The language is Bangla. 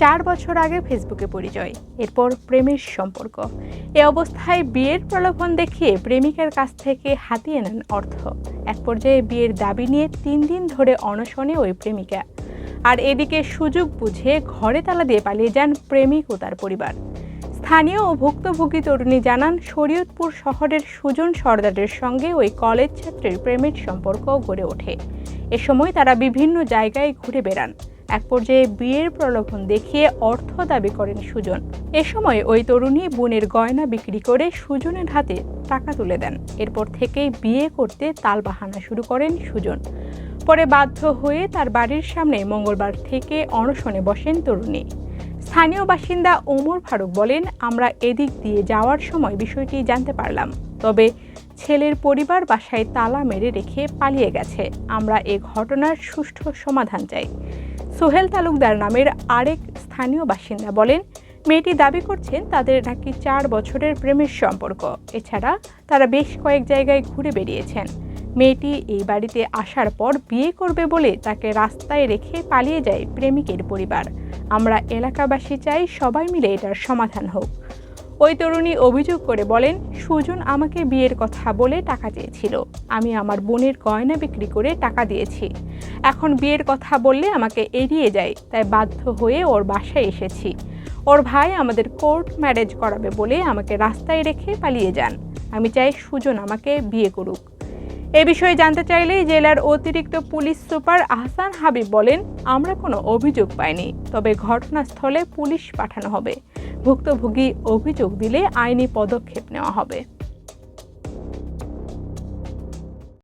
চার বছর আগে ফেসবুকে পরিচয়, এরপর প্রেমের সম্পর্ক। এ অবস্থায় বিয়ের প্রলোভন দেখিয়ে প্রেমিকার কাছ থেকে হাতিয়ে নেন অর্থ। এক পর্যায়ে বিয়ের দাবি নিয়ে তিন দিন ধরে অনশনে ওই প্রেমিকা। আর এদিকে সুযোগ বুঝে ঘরে তালা দিয়ে পালিয়ে যান প্রেমিক ও তার পরিবার। স্থানীয় ও ভুক্তভোগী তরুণী জানান, শরীয়তপুর শহরের সুজন সর্দারের সঙ্গে ওই কলেজ ছাত্রের প্রেমের সম্পর্ক গড়ে ওঠে। এ সময় তারা বিভিন্ন জায়গায় ঘুরে বেড়ান। এক পর্যায়ে বিয়ের প্রলোভন দেখিয়ে অর্থ দাবি করেন সুজন। এ সময় ওই তরুণী বোনের গয়না বিক্রি করে সুজনের হাতে টাকা তুলে দেন। এরপর থেকেই বিয়ে করতে তালবাহানা শুরু করেন সুজন। পরে বাধ্য হয়ে তার বাড়ির সামনে মঙ্গলবার থেকে অনশনে বসেন তরুণী। স্থানীয় বাসিন্দা ওমর ফারুক বলেন, আমরা এদিক দিয়ে যাওয়ার সময় বিষয়টি জানতে পারলাম। তবে ছেলের পরিবার বাসায় তালা মেরে রেখে পালিয়ে গেছে। আমরা এ ঘটনার সুষ্ঠু সমাধান চাই। সোহেল তালুকদার নামের আরেক স্থানীয় বাসিন্দা বলেন, মেয়েটি দাবি করছেন তাদের নাকি চার বছরের প্রেমের সম্পর্ক। এছাড়া তারা বেশ কয়েক জায়গায় ঘুরে বেরিয়েছেন মেয়েটি এই বাড়িতে আসার পর বিয়ে করবে বলে তাকে রাস্তায় রেখে পালিয়ে যায় প্রেমিকের পরিবার। আমরা এলাকাবাসী চাই সবাই মিলে এটার সমাধান হোক। ওই তরুণী অভিযোগ করে বলেন, সুজন আমাকে বিয়ের কথা বলে টাকা চেয়েছিল আমি আমার বোনের গয়না বিক্রি করে টাকা দিয়েছি। এখন বিয়ের কথা বললে আমাকে এড়িয়ে যায়, তাই বাধ্য হয়ে ওর বাসায় এসেছি। ওর ভাই আমাদের কোর্ট ম্যারেজ করাবে বলে আমাকে রাস্তায় রেখে পালিয়ে যান। আমি চাই সুজন আমাকে বিয়ে করুক। এ বিষয়ে জানতে চাইলে জেলার অতিরিক্ত পুলিশ সুপার আহসান হাবিব বলেন, আমরা কোনো অভিযোগ পাইনি, তবে ঘটনাস্থলে পুলিশ পাঠানো হবে। ভুক্তভোগী অভিযোগ দিলে আইনি পদক্ষেপ নেওয়া হবে।